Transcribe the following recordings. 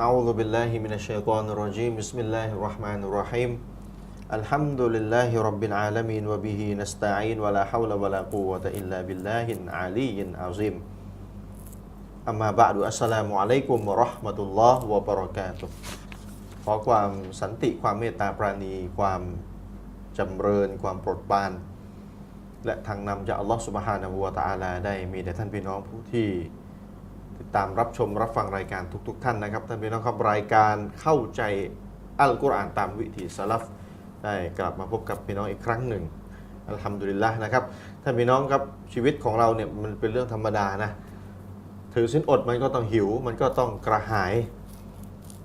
أعوذ بالله من الشيطان الرجيم بسم الله الرحمن الرحيم الحمد لله رب العالمين وبه نستعين ولا حول ولا قوة إلا بالله العلي العظيم أما بعد السلام عليكم ورحمة الله وبركاته ขอความสันติความเมตตาปราณี ความจำเริญ ความโปรดปราน และทางนำจากอัลลอฮฺสุบฮานะฮูวะตะอาลาได้มีแด่ท่านพี่น้องผู้ที่ ติดตามรับชมรับฟังรายการทุกๆท่านนะครับท่านพี่น้องครับรายการเข้าใจอัลกุรอานตามวิถีสลัฟได้กลับมาพบกับพี่น้องอีกครั้งหนึ่งอัลฮัมดุลิลละนะครับท่านพี่น้องครับชีวิตของเราเนี่ยมันเป็นเรื่องธรรมดานะถือสินอดมันก็ต้องหิว มันก็ต้องกระหาย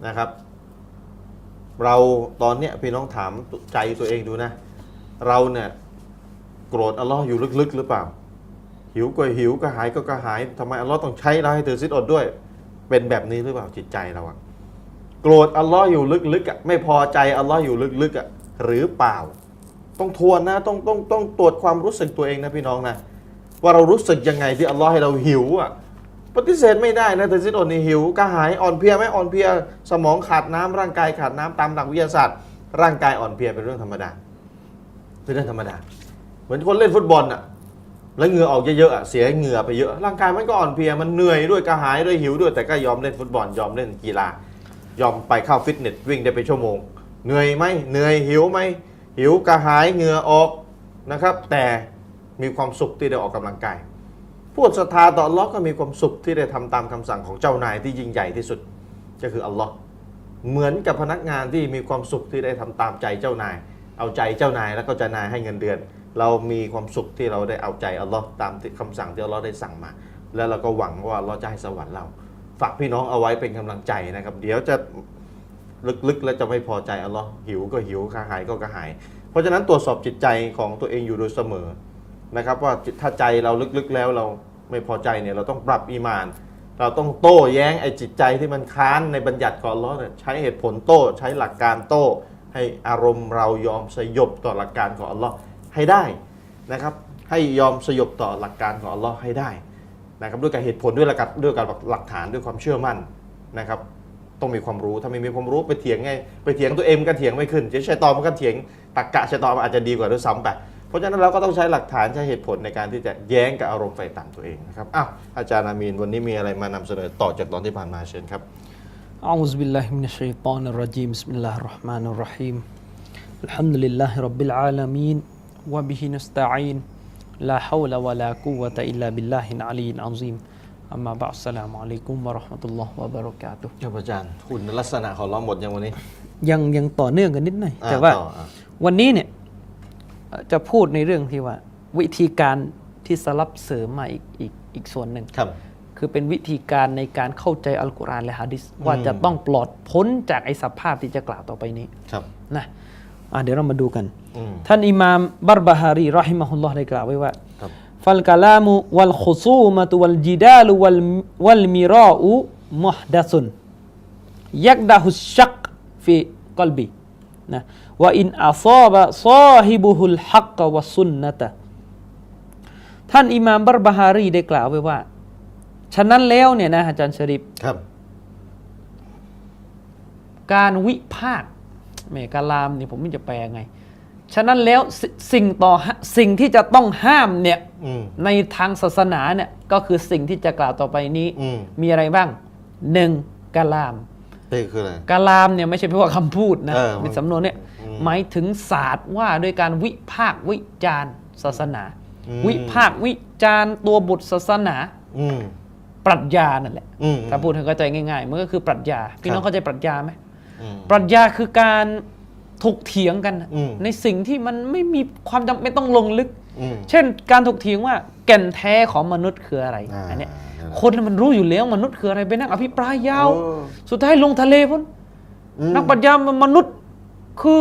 นะครับ เราตอนเนี้ยพี่น้องถามใจตัวเองดูนะ เราเนี่ยโกรธอัลลอฮ์อยู่ลึกๆ หรือเปล่า หิวก็หิวกระหายก็กระหายทำไมอัลลอฮ์ต้องใช้เราให้ถือสินอดด้วย เป็นแบบนี้หรือเปล่าจิตใจเราอะโกรธอัลลอฮ์อยู่ลึกๆอะไม่พอใจอัลลอฮ์อยู่ลึกๆอะหรือเปล่า ต้องทวนนะต้องต้องต้องตรวจความรู้สึกตัวเองนะพี่น้องนะว่าเรารู้สึกยังไงที่อัลลอฮ์ให้เราหิวอะปฏิเสธไม่ได้นะถือสินอดนี่หิวกระหายอ่อนเพลียไหมอ่อนเพลียสมองขาดน้ำร่างกายขาดน้ำตามหลักวิทยาศาสตร์ ร่างกายอ่อนเพลียเป็นเรื่องธรรมดาเป็นเรื่องธรรมดา เหมือนคนเล่นฟุตบอลอะ แล้วเหงื่อออกเยอะๆอะเสียเหงื่อไปเยอะ ร่างกายมันก็อ่อนเพลีย มันเหนื่อยด้วยกระหายด้วยหิวด้วย แต่ก็ยอมเล่นฟุตบอลยอมเล่นกีฬา ยอมไปเข้าฟิตเนสวิ่งได้ไปชั่วโมง เหนื่อยไหมเหนื่อยหิวไหมหิวกระหายเหงื่อออกนะครับ แต่มีความสุขที่ได้ออกกำลังกายผู้ศรัทธาต่อลลอฮ์ก็มีความสุขที่ได้ทำตามคำสั่งของเจ้านายที่ยิ่งใหญ่ที่สุดก็คืออัลลอฮ์เหมือนกับพนักงานที่มีความสุขที่ได้ทำตามใจเจ้านาย เอาใจเจ้านายแล้วก็เจ้านายให้เงินเดือน เรามีความสุขที่เราได้เอาใจอัลลอฮ์ตามคำสั่งที่อัลลอฮ์ได้สั่งมา แล้วเราก็หวังว่าอัลลอฮ์จะให้สวรรค์เรา ฝากพี่น้องเอาไว้เป็นกำลังใจนะครับ เดี๋ยวจะลึกๆ แล้วจะไม่พอใจอัลลอฮ์หิวก็หิวกระหายก็กระหาย เพราะฉะนั้นตรวจสอบจิตใจของตัวเองอยู่โดยเสมอนะครับว่าถ้าใจเราลึกๆแล้วเราไม่พอใจเนี่ยเราต้องปรับอีมาน เราต้องโต้แย้งไอ้จิตใจที่มันค้านในบัญญัติของอัลลอฮ์ใช้เหตุผลโต้ใช้หลักการโต้ให้อารมณ์เรายอมสยบต่อหลักการของอัลลอฮ์ ให้ได้นะครับให้ยอมสยบต่อหลักการของอัลลอฮ์ให้ได้นะครับด้วยการเหตุผลด้วยหลักด้วยการหลักฐานด้วยความเชื่อมั่นนะครับต้องมีความรู้ถ้าไม่มีความรู้ไปเถียงไงไปเถียงตัวเองก็เถียงไม่ขึ้นใช้ตอมันก็เถียงตักกะใช้ตอมอาจจะดีกว่าด้วยซ้ำไปเพราะฉะนั้นเราก็ต้องใช้หลักฐานใช้เหตุผลในการที่จะแย้งกับอารมณ์ไฟต่ำตัวเองนะครับอ้าวอาจารย์อามีนวันนี้มีอะไรมานำเสนอต่อจากตอนที่ผ่านมาเชิญครับอัลลอฮฺบิลลาฮิมินชัยตอนรจีมบิสมิลลาฮิรเราะห์มานิรเราะฮีมอัลฮัมดุลิลลาฮิร็อบบิลอาลามีน وبه نستعين لا حول ولا قوة إلا بالله العلي العظيم أما بعد السلام عليكم ورحمة الله وبركاته ครับอาจารย์คุณลักษณะของเราหมดยังวันนี้ ยังยังต่อเนื่องกันนิดหน่อยแต่ว่าวันนี้เนี่ยจะพูดในเรื่องที่ว่า วิธีการที่สลับเสริมมาอีกอีกอีกส่วนหนึ่ง ครับ คือเป็นวิธีการในการเข้าใจอัลกุรอานและฮะดิษว่าจะต้องปลอดพ้นจากไอ้สภาพที่จะกล่าวต่อไปนี้ครับ นะ เดี๋ยวเรามาดูกันอืมท่านอิหมามบัรบาฮารีรอฮิมะฮุลลอฮ์ได้กล่าวไว้ว่าครับฟัลกะลามุวัลขุซูมะตุวัลจิดาลุวัลวัลมิราอุมุฮดัซุนยักดะฮุชชักฟีกลบีนะว่าอินอาซาบะซาฮิบุฮุลฮักกะวะซุนนะตะท่านอิหมามบัรบาฮารีได้กล่าวไว้ว่า ฉะนั้นแล้วเนี่ยนะอาจารย์ชริปครับ การวิพากษ์ แหมกาลามนี่ผมไม่รู้จะแปลไง ฉะนั้นแล้วสสิ่งต่อฮะสิ่งที่จะต้องห้ามเนี่ยอืม ในทางศาสนาเนี่ยก็คือสิ่งที่จะกล่าวต่อไปนี้อืม มีอะไรบ้างหนึ่งกาลามนี่คืออะไร กาลามเนี่ยไม่ใช่เพียงว่าคำพูดนะเออเป็นสำนวนเนี่ยอืมหมายถึงศาสตร์ว่าด้วยการวิพากษ์วิจารณ์ศาสนา อืมวิพากษ์วิจารณ์ตัวบทศาสนาอืมปรัชญานั่นแหละอืม ถ้าพูดให้เข้าใจง่ายๆมันก็คือปรัชญาพี่น้องเข้าใจปรัชญาไหมอืม ปรัชญาคือการถกเถียงกันน่ะอืมในสิ่งที่มันไม่มีความจำเป็นต้องลงลึกอืมเช่น การถกเถียงว่าแก่นแท้ของมนุษย์คืออะไรอ่าอันเนี้ยนั่นแหละคนมันรู้อยู่แล้วมนุษย์คืออะไรไปนั่งอภิปรายยาวเออสุดท้ายลงทะเลพ้นอืมนักปรัชญามนุษย์คือ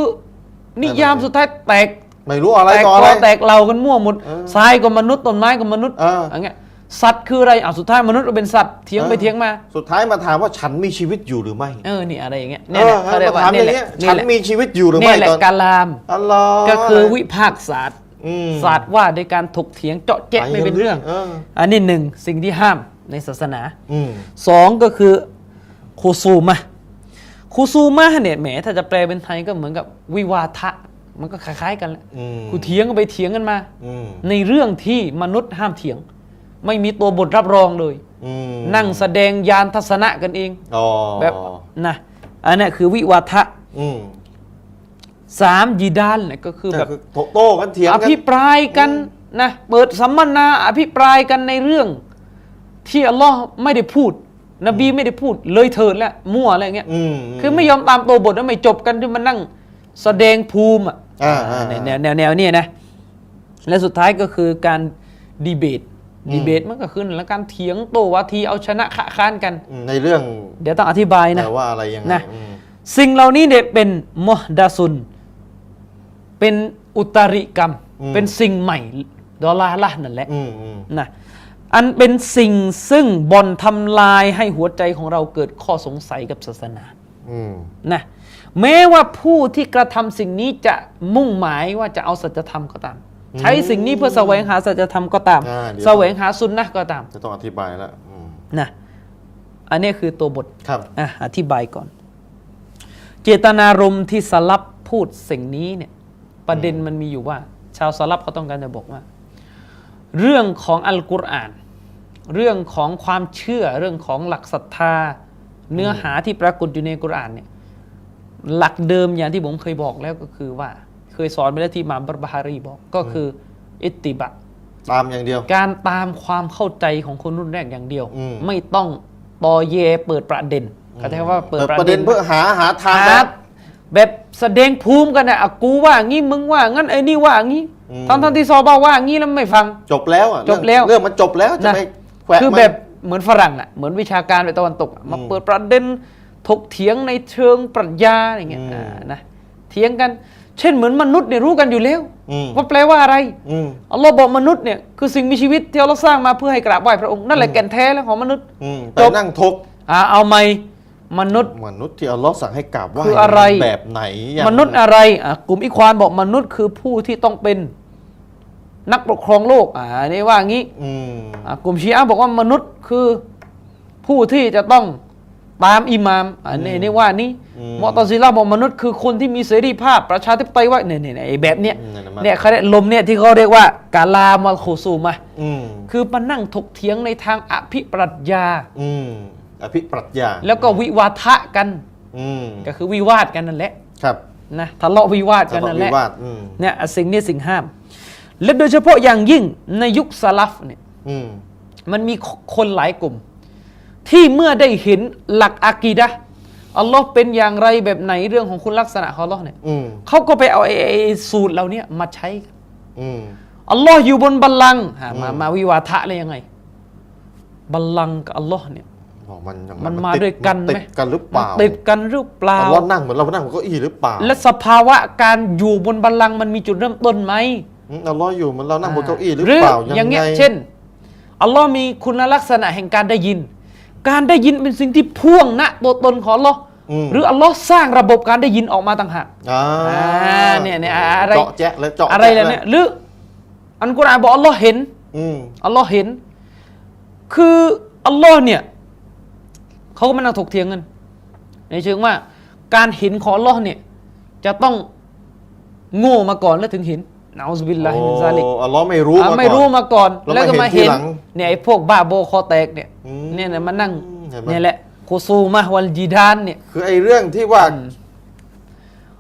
นิยามนั่นแหละสุดท้ายแตกไม่รู้อะไรแตกต่อคอะไรอแตกเหล่ากันมั่วหมดเออทรายก็มนุษย์ต้นไม้ก็มนุษย์เอออย่างเงี้ย สัตว์คืออะไรอะสุดท้ายมนุษย์ก็เป็นสัตว์เถียงไปเออเถียงมา สุดท้ายมาถามว่าฉันมีชีวิตอยู่หรือไม่ เออ นี่อะไรอย่างเงี้ยเอเนี่ยแหอละเขาเรียกมาว่าถามอเนี่ยย่างแหละเงี้ยฉันเนี่ยแหละมีชีวิตอยู่หรือเนี่ไม่ยแหละตอนกาลามอัลลอฮ์ก็คือวิพากษ์ศาสตร์อืมศาสตร์ว่าด้วยการถกเถียงเจาะแจ๊ะไม่เป็นเรื่องเอออันนี้หนึ่งสิ่งที่ห้ามในศาสนาอืมสองก็คือโคซูมะคูซูมาเนี่ยแหมถ้าจะแปลเป็นไทยก็เหมือนกับวิวาทะมันก็คล้ายๆกันแหละอืมกูเถียงกันไปเถียงกันมาอืมในเรื่องที่มนุษย์ห้ามเถียง ไม่มีตัวบทรับรองเลย อืมนั่งแสดงยานทัศนะกันเอง อ๋อแบบนะอันเนี้ยคือวิวาทะอืมสามยีดานเนี่ยก็คือแบบ คือโตโต้กันเถียงอกัน ภิปรายกันนะเปิดสัมมนาอภิปรายกันในเรื่อง ที่อัลลอฮ์ไม่ได้พูด นบีไม่ได้พูด เลยเถิดแล้วมั่วอะไรเงี้ยอืมคือไม่ยอมตามตัวบทแล้วไม่จบกันที่มันนั่งแสดงภูมิอะอ่าอ่า แนวแนวแนวแนวเนี่ยนะและสุดท้ายก็คือการดีเบต ดีเบตมันก็คือแล้วการเถียงโต้วาทีเอาชนะขะค้านกันอืมในเรื่อง เดี๋ยวต้องอธิบายนะแต่ว่าอะไรยังไงนะอืมสิ่งเหล่านี้เนี่ยเป็นมอดาซุน เป็นอุตริกรรม เป็นสิ่งใหม่ดอลลาร์ละนั่นแหละอืมอืมนะอันเป็นสิ่งซึ่งบอนทำลายให้หัวใจของเราเกิดข้อสงสัยกับศาสนาอืมนะแม้ว่าผู้ที่กระทำสิ่งนี้จะมุ่งหมายว่าจะเอาสัจธรรมก็ตาม ใช้สิ่งนี้เพื่อแสวงหาสัจธรรมก็ตามอ่าเดี๋ยวแสวงหาสุนนะห์ก็ตาม จะต้องอธิบายแล้วอืมนะอันนี้คือตัวบทครับอะอธิบายก่อน เจตนารมณ์ที่สลับพูดสิ่งนี้เนี่ย ประเด็นมันมีอยู่ว่า ชาวสลับเขาต้องการจะบอกว่า เรื่องของอัลกุรอาน เรื่องของความเชื่อเรื่องของหลักศรัทธา เนื้อหาที่ปรากฏอยู่ในกุรอานเนี่ย หลักเดิมอย่างที่ผมเคยบอกแล้วก็คือว่า เคยสอนไปแล้วที่อิหมามบัรบาฮารีบอก ก็คืออิตติบะ ตามอย่างเดียว การตามความเข้าใจของคนรุ่นแรกอย่างเดียว อืม ไม่ต้องตอเยเปิดประเด็นเขาใช้คำว่าเปิดเปิดประประเด็เด็นนเพื่อหาหาทางหาแบบแบบแสดงภูมิกันนะอะกูว่างี้มึงว่างั้นไอ้นี่ว่างี้อืม ทั้งทั้งที่ซอบาว่างี้แล้วไม่ฟัง จบแล้วอะจบแล้ว เรื่องมันจบแล้วจะนะไปแขวะคือมัน แบบเหมือนฝรั่งอะเหมือนวิชาการไปตะวันตกอะมาเปิดประเด็นถกเถียงในเชิงปรัชญาอย่างเงี้ยอ่านะเถียงกัน เช่นเหมือนมนุษย์เนี่ยรู้กันอยู่แล้วอืมว่าแปลว่าอะไรอืมอัลลอฮ์บอกมนุษย์เนี่ยคือสิ่งมีชีวิตที่อัลลอฮ์สร้างมาเพื่อให้กราบไหว้พระองค์นั่นแหละแก่นแท้แล้วของมนุษย์อืมจไปบนั่งทกอ่าเอาไหมมนุษย์ มนุษย์ที่อัลลอฮ์สั่งให้กราบไหว้คืออะไรแบบไหนยังมนุษย์อะไรอะกลุ่มอิควานบอกมนุษย์คือผู้ที่ต้องเป็นนักปกครองโลกอ่านี่ว่างี้อืมอะกลุ่มชีอะห์บอกว่ามนุษย์คือผู้ที่จะต้อง ตามอิหมามอันนี้นี่ว่านี้มอตซิละห์บอกมนุษย์คือคนที่มีเสรีภาพประชาธิปไตยว่าเนี่ยเนี่ยเนี่ยไอ้แบบเนี้ยนั่นน่ะมันเนี่ยเขาเรียกลมเนี่ยที่เขาเรียกว่ากาลามัลคูซูมาอืมคือมานั่งถกเถียงในทางอภิปรัชญาอืมอภิปรัชญา แล้วก็วิวาทะกันอืมก็คือวิวาทกันนั่นแหละครับนะทะเลาะวิวาทกันทะเลาะนั่นแหละวิวาทอืมเนี่ยอะสิ่งนี้สิ่งห้าม และโดยเฉพาะอย่างยิ่งในยุคสลัฟเนี่ยอืมมันมีคนหลายกลุ่ม ที่เมื่อได้เห็นหลักอากีดะห์อัลลอฮ์เป็นอย่างไรแบบไหนเรื่องของคุณลักษณะของอัลลอฮ์เนี่ยอืมเขาก็ไปเอาไอ้ไอ้ไอ้สูตรเหล่านี้มาใช้กันอืม อัลลอฮ์อยู่บนบัลลังก์อะมามาวิวาทะเลยยังไง บัลลังก์กับอัลลอฮ์เนี่ย บอกมันยังมันมาติด้วยกันติไหมดกันหรือเปล่ามันติดกันหรือเปล่าอัลลอฮ์นั่งเหมือนเรานั่งบนเก้าอี้หรือเปล่าและสภาวะการอยู่บนบัลลังก์มันมีจุดเริ่มต้นไหมอืมอัลลอฮ์อยู่เหมือนเรานั่งบนเก้าอี้หรือหรือเปล่าอยัย่างงเงี้ไงยเช่น อัลลอฮ์มีคุณลักษณะแห่งการได้ยิน การได้ยินเป็นสิ่งที่พ่วงณตัวตนของอัลลอฮ์มหรืออัลลอฮ์สร้างระบบการได้ยินออกมาต่างหากอ่าอ่าเนี่ยเนี่ยอะไรเจาะแจ๊ะแล้วเจาะอะไรแจ๊แล้วเนี่ยหรืออันกุรอานบอกอัลลอฮ์เห็นอืมอัลลอฮ์เห็น คืออัลลอฮ์เนี่ยเขาก็มานั่งถกเถียงกันในเชิงว่า การเห็นของอัลลอฮ์เนี่ยจะต้องโง่มาก่อนแล้วถึงเห็น นะอุสบิลลาฮิมินซาลิกโอ้อัลลอฮ์ไม่รู้อะมาก่อนไม่รู้มาก่อน แล้วแล้วก็มามาเห็เห็นนทีหลังเนี่ยไอ้พวกบ้าโบคอแตกเนี่ยอืมเนี่ยนะมานั่งเห็นไหมเนี่ยแหละโคซูมะวัลจีดานเนี่ยคือไอ้เรื่องที่ว่า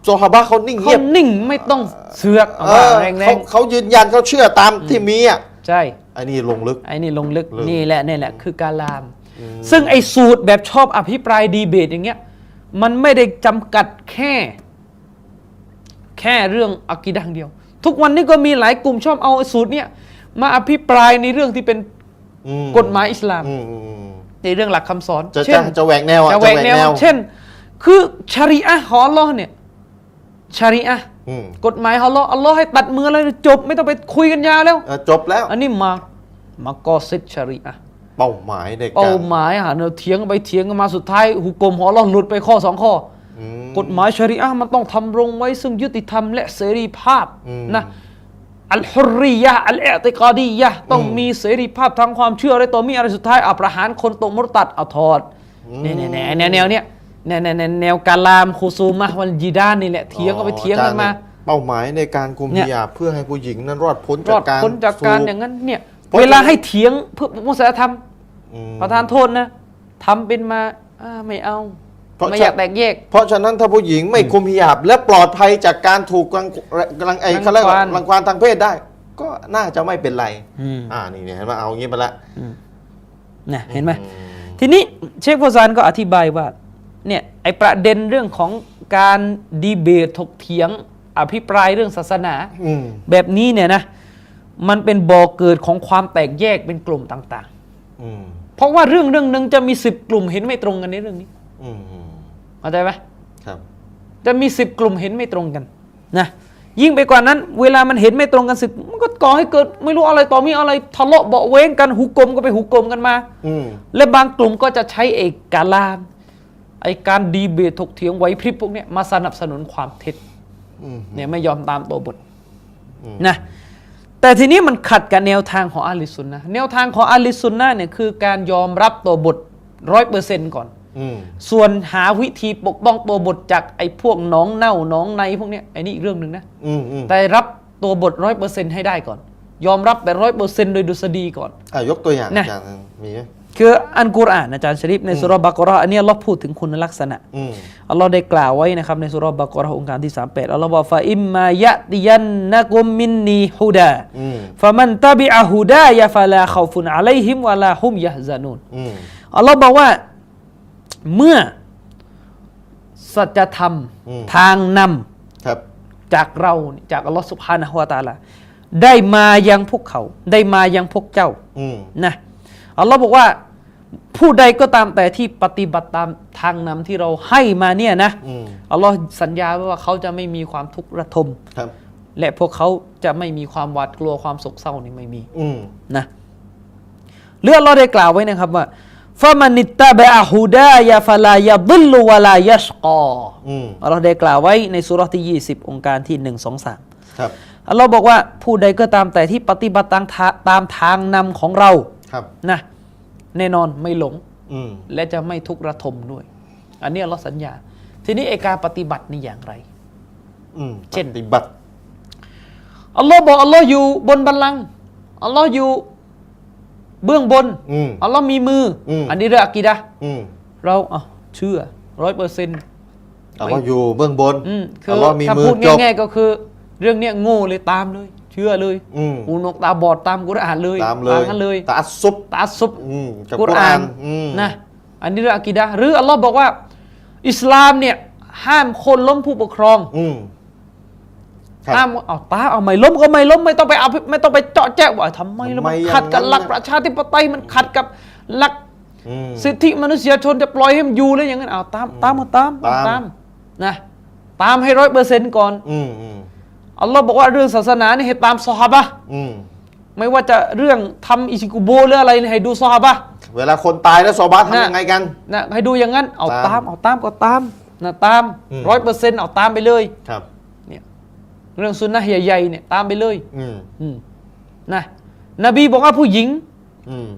โซฮาบะเขานิ่งเขาเงียบนิ่งไม่ต้องเสือกเอาเอว่าอแรงเขาเขายืนยันเขาเชื่อตามที่มีอะๆใช่ไอ้นี่ลงลึกไอ้นี่ลงลึกลึกนี่แหละนี่แหละ คือการลาม ซึ่งไอ้สูตรแบบชอบอภิปรายดีเบตอย่างเงี้ยมันไม่ได้จำกัดแค่ แค่เรื่องอักีดะห์เดียว ทุกวันนี้ก็มีหลายกลุ่มชอบเอาไอ้สูตรเนี้ยมาอภิปรายในเรื่องที่เป็นอืมกฎหมายอิสลาม อืมอืมอืมในเรื่องหลักคำสอนจะเช่จะนจะแหวกแนวอะจะแหวกแนว เช่น คือชารีอะห์ของอัลลอฮ์เนี่ยชารีอะห์อืมกฎหมายของอัลลอฮ์อัลลอฮ์ให้ตัดมือเลยจบไม่ต้องไปคุยกันยาวแล้ว เออจบแล้ว อันนี้มา มากอซิดชารีอะห์เป้าหมายในกาเป้ารหมายหาเนอเถียงกันไปเถียงกันมาสุดท้าย หุกกลมของอัลลอฮ์หลุดไปข้อสองข้ออืม กฎหมายชารีอะห์มันต้องทำรงไว้ซึ่งยุติธรรมและเสรีภาพอืมนะอัลฮุรรียะห์อัลเอติกาดียะห์ต้องมีเสรีภาพทางความเชื่ออะไรต่อมีอะไรสุดท้ายเอาประหารคนตกมุรตัดเอาถอดเนี่ยเนี่ยเนี่ยแนวแนวเนี้ยแนวแนวแนวแนวกาลามคูซูมะวันจีดานนี่แหละเถียงก็ไปเถียงกันมาอจรเป้าหมายในการคุมเนี่ยพิยาบเพื่อให้ผู้หญิงนั้นรอดพ้นรจาอกดการพ้นจากการถูอย่างนั้นเนี่ยเพราะเวลาฉะนั้นให้เถียงเพื่อมุสลิมธรรมอืมประธานโทษนะทำเป็นมาอ่าไม่เอา เพราะไม่อยากแตกแยก เพราะฉะนั้นถ้าผู้หญิงไม่คุมพิยาบ และปลอดภัยจากการถูกรังรังไอ้รังเขาเรียกว่าควานรังควานทางเพศได้ ก็น่าจะไม่เป็นไรอืมอ่านี่เนี่ยเห็นไหมเอางี้ไปละนะเห็นไหมอืมทีนี้เชคโฟซานก็อธิบายว่าเนี่ยไอประเด็นเรื่องของการดีเบตถกเถียง อภิปรายเรื่องศาสนาอืมแบบนี้เนี่ยนะ มันเป็นบ่อเกิดของความแตกแยกเป็นกลุ่มต่างอืมๆเพราะว่าเรื่องเรื่องหนึ่งจะมีสิบกลุ่มเห็นไม่ตรงกันในเรื่องนี้อืมอืม เข้าใจไหมครับจะมีสิบกลุ่มเห็นไม่ตรงกันนะยิ่งไปกว่านั้น เวลามันเห็นไม่ตรงกันสิมันก็ก่อให้เกิดไม่รู้อะไรต่อมีอะไรทะเลาะเบาะเว้งกันหุกกลมก็ไปหุกกลมกันมาอืมและบางกลุ่มก็จะใช้เอกกาลามไอการดีเบตถกเถียงไหวพริบพวกเนี้ยมาสนับสนุนความเท็จอืมเนี่ยไม่ยอมตามตัวบทนะแต่ทีนี้มันขัดกับแนวทางของอาลิสุนนะห์แนวทางของอาลิสุนนะห์เนี่ยคือการยอมรับตัวบทร้อยเปอร์เซนต์ก่อนอืม ส่วนหาวิธีปกป้องตัวบทจากไอ้พวกหน้องเน่าหน้องในพวกเนี้ยไอ้นี่อีกเรื่องหนึ่งนะอืมอืมแต่รับตัวบทร้อยเปอร์เซนต์ให้ได้ก่อน ยอมรับแบบร้อยเปอร์เซนต์โดยดุษฎีก่อนอะยกตัวอย่างนะอาจารย์มีไหมคืออันกุรอานอาจารย์ชริปในสุราะห์บักเราะห์อันนี้อัลลอฮ์พูดถึงคุณลักษณะอืมอัลลอฮ์ได้กล่าวไว้นะครับในสุราะห์บักเราะห์องค์การที่ 38อัลลอฮ์บอกฟาอิมมายะติยันนะกุมมินนีฮุดาอืมฟะมันตะบิอะฮุดายะฟะลาขอฟุนอะลัยฮิมวะลาฮุมยะฮซานูนอืมอัลลอฮ์บอกว่า เมื่อสัจธรรมทางนำครับจากเราจากอัลลอฮ์สุบฮานะฮุวาตะอาลาได้มายังพวกเขา ได้มายังพวกเจ้า อืม นะอัลลอฮ์บอกว่าผู้ใดก็ตามแต่ที่ปฏิบัติตามทางนำที่เราให้มาเนี่ยนะอืม อัลลอฮ์สัญญาไว้ว่าเขาจะไม่มีความทุกข์ระทม ครับ และพวกเขาจะไม่มีความหวาดกลัวความโศกเศร้านี่ไม่มีอืม นะเรื่องเราได้กล่าวไว้นะครับว่า ฟามันิตตะบะฮูดายะฟะลายะดิลลุวะลายัชกออืมเราได้กล่าวไว้ในสุราะห์ที่ 20 องค์การที่ 1 2 3ครับอัลลอฮ์บอกว่าผู้ใดก็ตามแต่ที่ปฏิบัติตามทาตามทางนำของเราครับนะแน่นอนไม่หลงอืมและจะไม่ทุกข์ระทมด้วย อันนี้อัลลอฮ์สัญญา ทีนี้ไอการปฏิบัตินี่อย่างไรอืมเช่นปฏิบัติอัลลอฮ์บอกอัลลอฮ์อยู่บนบัลลังก์อัลลอฮ์อยู่ เบื้องบนอืมอัลลอฮ์มีมืออม อันนี้เรื่องอะกีดะห์อืมเราอะเชื่อร้อยเปอร์เซ็นต์อัลลอฮ์อยู่เบื้องบนคืออัลลอฮ์มีถ้ามือพูดจบง่ายๆก็คือ เรื่องเนี้ยโง่เลยตามเลย เชื่อเลยอืมหูนกตาบอดตามกุรอานเลยตามเลยนั้นเลยตาอัสซุบตาซุบ อืมกับกุกุรรอาอานนอืมนะอันนี้เรื่องอะกีดะห์หรืออัลลอฮ์บอกว่า อิสลามเนี่ยห้ามคนล้มผู้ปกครอง อืม ครับห้ามเอาตาเอาไม่ล้มก็ไม่ล้มไม่ต้องไปเอาไม่ต้องไปเจาะแจ๊ะว่าทำไมแล้วมันทำไมขัดกับอย่างนั้นหลักน่ะ ประชาธิปไตยมันขัดกับหลักอืม สิทธิมนุษยชนจะปล่อยให้มันอยู่เลยอย่างนั้นเอาตามตามเอาตามเอาตามตาม นะตามให้ร้อยเปอร์เซ็นต์ก่อนอืมอืมอัลลอฮ์บอกว่าเรื่องศาสนาเนี่ยให้ตามซอฮาบะห์อืมไม่ว่าจะเรื่องทำอิชิกุโบหรืออะไรเนี่ยให้ดูซอฮาบะห์ เวลาคนตายแล้วซอบาทำน่ะ ยังไงกัน นะให้ดูอย่างนั้นเอาตามตามเอาตามก็ตามนะตามอืม ร้อยเปอร์เซ็นต์เอาตามไปเลย ครับ เนี่ยเรื่องสุนนะห์ใหญ่ๆเนี่ยตามไปเลยอืมอืมนะนบีบอกว่าผู้หญิงอืม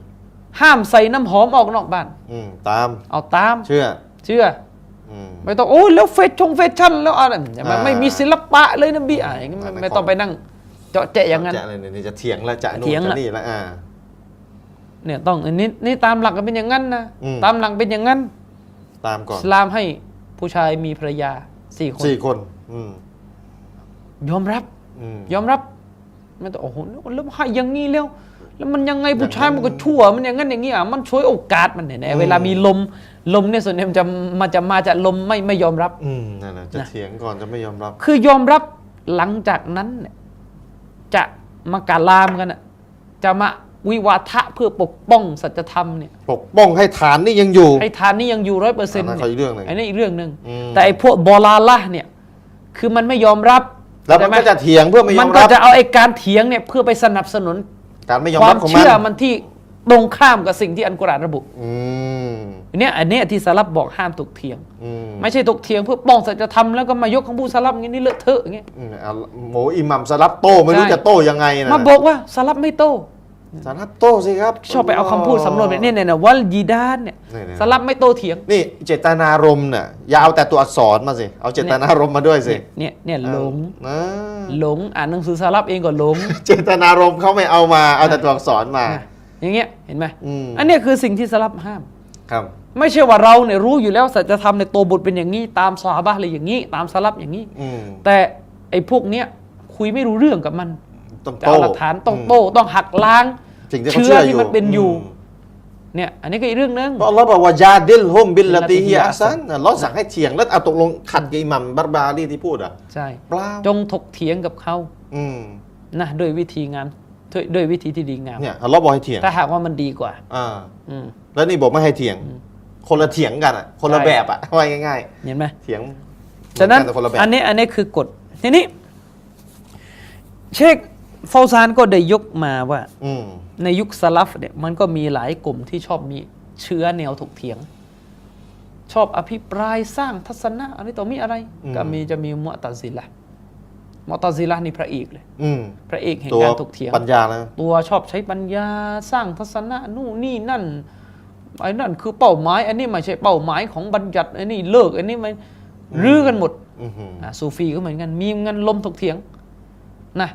ห้ามใส่น้ำหอมออกนอกบ้านอืมตาม เอาตาม เชื่อ เชื่ออืมไม่ต้องโอ้ยแล้วเฟชชงเฟชั่นแล้วอะไรอย่ามาอ่าไม่มีศิลปะเลยนบีอะอย่างงี้ไม่ไม่ไม่ขอต้องไปนั่ง เจาะแจะอย่างนั้นจะอะไรเนี่ยนี่จะเถียงแล้วจะนู่นเถียงจะละนี่แล้วอ่าเนี่ยต้องอันนี้นี่ตามหลักก็เป็นอย่างนั้นนะอืมตามหลักเป็นอย่างนั้น ตามก่อนอิสลามให้ผู้ชายมีภรรยาสี่คนสี่คน อืม ยอมรับอืมยอมรับไม่ต้องโอ้โหแล้วให้อย่างนี้แล้ว แล้วมันยังไงผู้ชายอย่างนั้นมันก็ชั่ว มันอย่างนั้นอย่างนี้อะมันช่วยโอกาสมันเนี่ยอืมเวลามีลมลมเนี่ยส่วนใหญ่มันจะมาจะมาจากลมไม่ไม่ยอมรับอืมนั่นแหละจะนะเถียงก่อนจะไม่ยอมรับ คือยอมรับหลังจากนั้นเนี่ยจะมากาลามกันอะจะมาวิวาทะเพื่อปกป้องสัจธรรมเนี่ยปกป้องให้ฐานนี่ยังอยู่ไอ้ทานนี้ยังอยู่ร้อยเปอร์เซ็นต์อันนั้นก็อีกเรื่องหนึ่งไอ้นี่อีกเรื่องหนึ่งอืมแต่ไอ้พวกบอลาละเนี่ย คือมันไม่ยอมรับ แล้วมันใช่ไหก็จะเถียงเพื่อไม่ยมัอนมก็รับจะเอาไอ้การเถียงเนี่ยเพื่อไปสนับสนุนการไม่ยอมควารัมบของมันเชื่อมันที่ตรงข้ามกับสิ่งที่อันกุรอานระบุอืมเนี่ยอันเนี้ยที่สลับบอกห้ามถกเถียงอืมไม่ใช่ถกเถียงเพื่อป้องสัจธรรมแล้วก็มายกของผู้สลับอย่างนี้นี่เลอะเทอะอย่างเงี้ยอืมเอาโหอิหมัมสลับโต้ไม่รู้ใช่จะโต้ยังไงนะมาบอกว่าสลับไม่โต สารับโต้สิครับชอบไปเอาคำพูดสำนวนแบบนี้เนี่ยนะวัลยีดานเนี่ยนี่ๆสลับไม่โตเถียง นี่เจตนารมณ์น่ะอย่าเอาแต่ตัวอักษรมาสิเอาเจตนารมณ์มาด้วยสิเนี่ยเนี่ยหลงอ่าหลงอ่านหนังสือสลับเองก็หลง เจตนารมณ์เขาไม่เอามาเอาแต่ตัวอักษรมานะอย่างเงี้ยเห็นไหมอืมอันเนี้ยคือสิ่งที่สลับห้ามครับ ไม่ใช่ว่าเราเนี่ยรู้อยู่แล้วสัจธรรมในตัวบทเป็นอย่างนี้ ตามซอฮาบะห์เลยอย่างนี้ ตามสลับอย่างนี้อืมแต่ไอ้พวกเนี้ยคุยไม่รู้เรื่องกับมัน ต้องจะเอาโต้หลักฐานต้องโต้ต้องหักล้างสิ่งที่เขาเชื้อเชื่อที่อยู่มันเป็นอยู่มเนี่ยอันนี้ก็อีกเรื่องนึง เพราะอัลลอฮ์บอกว่ายาดิลฮุมบิลลติฮิบิลลติฮิอัสันอัลลอฮ์สั่งให้เถียงแล้วเอาตกลงขัดกับอิหมัมบาร์บารีที่พูดอะใช่ เปล่าจงถกเถียงกับเขาอืมนะด้วยวิธีงามด้วยด้วยวิธีที่ดีงาม เนี่ยอัลลอฮ์บอกให้เถียงถ้าหากว่ามันดีกว่า อ่าอืม แล้วนี่บอกไม่ให้เถียง คนละเถียงกันอะคนละใช่ แบบอะว่าง่ายเห็นไหม ๆ เถียงฉะนั้น เหมือกัแต่คนละแบบอันนี้อันนี้คือกฎทีนี้ เชค ฟาวซานก็ได้ยกมาว่า อืมในยุคสลัฟเนี่ยมันก็มีหลายกลุ่มที่ชอบมีเชื้อแนวถกเถียง ชอบอภิปรายสร้างทัศนะอะไรต่อมีอะไร ก็มีจะมีมุอ์ตะซิละห์มุอ์ตะซิละห์นี่พระเอกเลย อืมพระเอกแห่งตัวการถกเถียง ปัญญานะตัวชอบใช้ปัญญาสร้างทัศนะนู่นนี่นั่นไอ้นั่นคือเป้าหมาย อันนี้ไม่ใช่เป้าหมายของบัญญัติอันนี้เลิก อันนี้มันรื้อกันหมดอือหืออะซูฟีก็เหมือนกันมีเงินลมถกเถียงนะ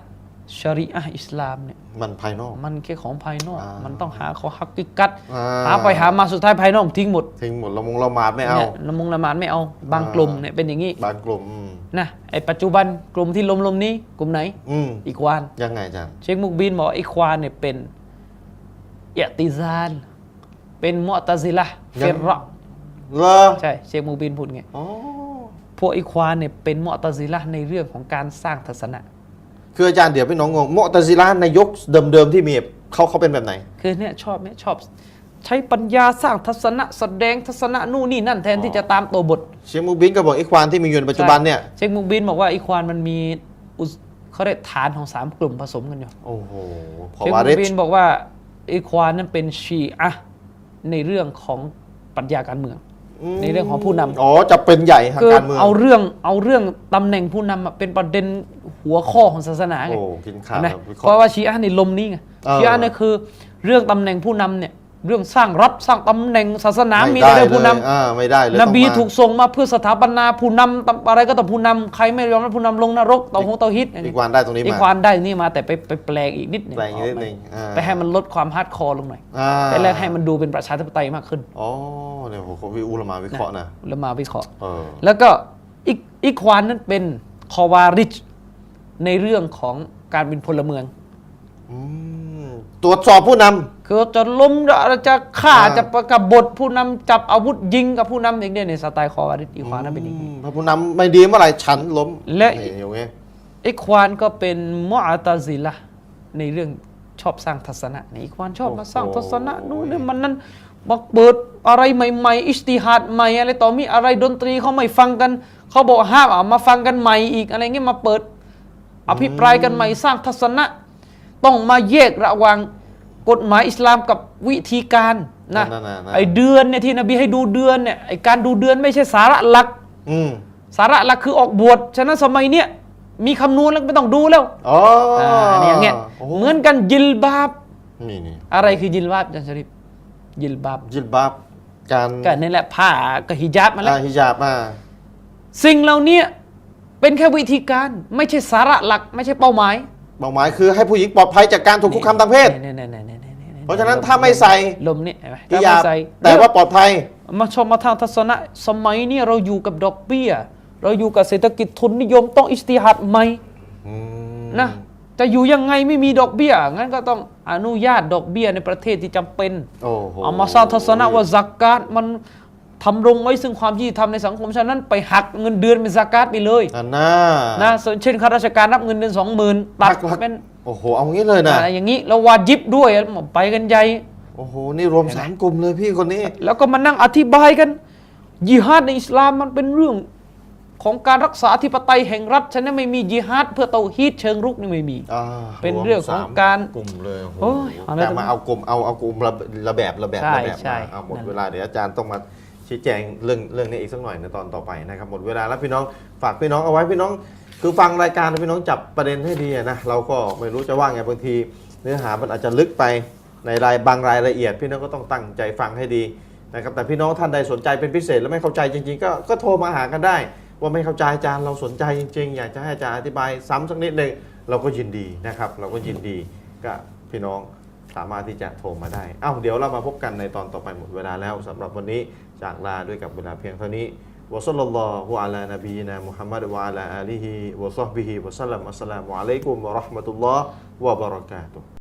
ชารีอะห์อิสลามเนี่ยมันภายนอก มันแค่ของภายนอก อ่ามัมันต้องหาขอฮักกิกัดอ่า หาไปหามาสุดท้ายภายนอกทิ้งหมดทิ้งหมดละมงละหมาดไม่เอานี่ยละมุงละหมานไม่เอาบางอ่า กลุ่มเนี่ยเป็นอย่างนี้บางกลุ่มอืมนะไอปัจจุบันกลุ่มที่ลมลมๆนี้กลุ่มไหนอืมอีกวาน ยังไงอาจารย์เชคมุกบินบอกว่าไอ้ควานเนี่ยเป็นเอติซานเป็นมุอ์ตะซิละห์ยังฟิรเราะห์เลอใช่เชคมุกบินพูดไง อ๋อพวกไอ้ควานเนี่ยเป็นมุอ์ตะซิละห์ในเรื่องของการสร้างทัศนะ คืออาจารย์เดี๋ยวพี่น้องงงมุอ์ตะซิละห์ในยกเดิมๆที่มีเขาเขาเป็นแบบไหน คือเนี่ยชอบไหมชอบ ใช้ปัญญาสร้างทัศนะแสดงทัศนะนู่นนี่นั่นแทนที่จะตามตัวบท เชคมูบินก็บอกอีควานที่มีอยู่ในปัจจุบันเนี่ยเชคมุกบินบอกว่าไอ้ควานมันมีอุสเขาเรียกฐานของสามกลุ่มผสมกันอยู่โอ้โหพอเชความุริกชบินบอกว่าไอ้ควานนั้นเป็นชีอะห์ในเรื่องของปรัชญาการเมือง ในเรื่องของผู้นำอ๋อจะเป็นใหญ่ทางคือการเมืองเอาเรื่องเอาเรื่องตำแหน่งผู้นำอะเป็นประเด็นหัวข้อของศาสนาไงโอ้กินข้าวเห็นไหมครับวิเคเพราะราะห์ ว่าชีอะห์ในลมนี้ไงเออ ชีอะห์เนี่ยคือเรื่องตำแหน่งผู้นำเนี่ย เรื่องสร้างรัฐสร้างตำแหน่งศาสนามีไม่แต่ได้เรื่องเลผู้ยนำอ่าไม่ได้เลยนบีต้องมาถูกส่งมาเพื่อสถาปนาผู้นำตำอะไรก็ต้องผู้นำใครไม่ยอมรับผู้นำลงนรกเตาหงเตาฮิตอีกวานได้ตรงนี้อีมากวานได้นี่มาแต่ไปไปแปลงอีกนิดหนึงแปลงอีกนิดหนึ่งอ่าไปให้มันลดความฮาร์ดคอร์ลงหน่อยอ่าแต่แรกให้มันดูเป็นประชาธิปไตยมากขึ้นอ๋อเนี่ยโหเขาวิอุลามาวิเคราะห์นะแล้วมาวิเคราะห์เออแล้วก็อีกอีกควานนั้นเป็นคอวาริชในเรื่องของการเป็นพลเมืองอืม ตรวจสอบผู้นำ คือจะล้มจะฆ่าอ่า จะประกบฏผู้นำจับอาวุธยิงกับผู้นำอย่างเนี้ยในสไตล์คอวาริชอีกควานนั้นเป็นอย่างนี้อืมพระผู้นำไม่ดีเมื่อไหร่ฉันล้มและ นี่อย่างเงี้ยอีกควานก็เป็นมุอาตาซิละห์ในเรื่องชอบสร้างทัศนะนี่อีกควานชอบมาสร้างทัศนะนู่นนี่มันนั้นมาเปิดอะไรใหม่ๆ อิสติฮัดใหม่อะไรต่อมีอะไรดนตรีเขาไม่ฟังกัน เขาบอกห้ามเอามาฟังกันใหม่อีกอะไรเงี้ยมาเปิด อภิปรายกันใหม่สร้างทัศนะ ต้องมาแยกระหว่างกฎหมายอิสลามกับวิธีการนะนั่นๆๆ ไอเดือนเนี่ยที่นบีให้ดูเดือนเนี่ยไอการดูเดือนไม่ใช่สาระหลัก อืมสาระหลักคือออกบวชฉะนั้นสมัยเนี้ยมีคำนวณแล้วไม่ต้องดูแล้วอ๋อออ่าเนี่ยอย่างเงี้ยโอ้โหเหมือนกันยิลบาบ นี่นี่อะไรคือยิลบาบอาจารย์ชริฟยิลบาบจิลบาบการก็นี่แหละผ้ากับฮิญาบมาแล้ว อ่าฮิญาบมา สิ่งเหล่านี้เป็นแค่วิธีการไม่ใช่สาระหลัก ไม่ใช่เป้าหมาย เป้าหมายคือให้ผู้หญิงปลอดภัยจากการถูกคุกคามทางเพศ นี่ๆๆๆๆเพราะฉะนั้นถ้าไม่ใส่ลมนี่เห็นไหมฮิถ้าญาไม่บใส่แต่ว่าปลอดภัย มาชมมาทางทัศนะสมัยนี้เราอยู่กับดอกเบี้ย เราอยู่กับเศรษฐกิจทุนนิยมต้องอิสติฮัดใหม่อืมนะจะอยู่ยังไงไม่มีดอกเบี้ย งั้นก็ต้องอนุญาตดอกเบี้ยในประเทศที่จำเป็น โอ้โห เอามาสร้างทัศนะว่าซักกาตมัน ทำรงไว้ซึ่งความยุติธรรมในสังคมฉะนั้นไปหักเงินเดือนเป็นซักกาตไปเลยอันน่านะเช่นข้าราชการรับเงินเดือนสองหมื่นตัดหักหักเป็นโอ้โหเอางี้เลยนะอะไรอย่างนี้แล้ววาจิบด้วยไปกันใหญ่โอ้โหนี่รวมสามกลุ่มเลยพี่คนนี้ แล้วก็มานั่งอธิบายกันยิฮาดในอิสลามมันเป็นเรื่องของการรักษาอธิปไตยแห่งรัฐฉะนั้นไม่มียิฮาดเพื่อเตาฮีดเชิงรุกนี่ไม่มีอ่าเป็นเรื่องของวมสมการกลุ่มเลยโอ้โหโอ้ยเอาเลยแต่มาเอากลุ่มเอาเอากลุ่มระระแบบระแบบใช่ระแบบใช่มาเอาหมดนั่นเวลาเดี๋ยวอาจารย์ต้องมา ชี้แจงเรื่องเรื่องนี้อีกสักหน่อยในตอนต่อไปนะครับหมดเวลาแล้วพี่น้องฝากพี่น้องเอาไว้พี่น้อง คือฟังรายการพี่น้องจับประเด็นให้ดีนะเราก็ไม่รู้จะว่าไงบางที เนื้อหามันอาจจะลึกไปในรายบางรายละเอียด พี่น้องก็ต้องตั้งใจฟังให้ดีนะครับแต่พี่น้องท่านใดสนใจเป็นพิเศษแล้วไม่เข้าใจจริงๆ ก็ก็โทรมาหากันได้ ว่าไม่เข้าใจอาจารย์เราสนใจจริงๆ อยากจะให้อาจารย์อธิบายซ้ำสักนิดหนึ่งเราก็ยินดีนะครับ เราก็ยินดีก็พี่น้องสามารถที่จะโทรมาได้ เอ้าเดี๋ยวเรามาพบกันในตอนต่อไปหมดเวลาแล้วสำหรับวันนี้ จากลาด้วยกับเวลาเพียงเท่านี้วะซัลลัลลอฮุอะลานบีนามุฮัมมัดวะอะลาอาลีฮิวะซอฮบิฮิวะสัลลัมอัสสลามุอะลัยกุมวะเราะห์มะตุลลอฮ์วะบะเราะกาตุฮ์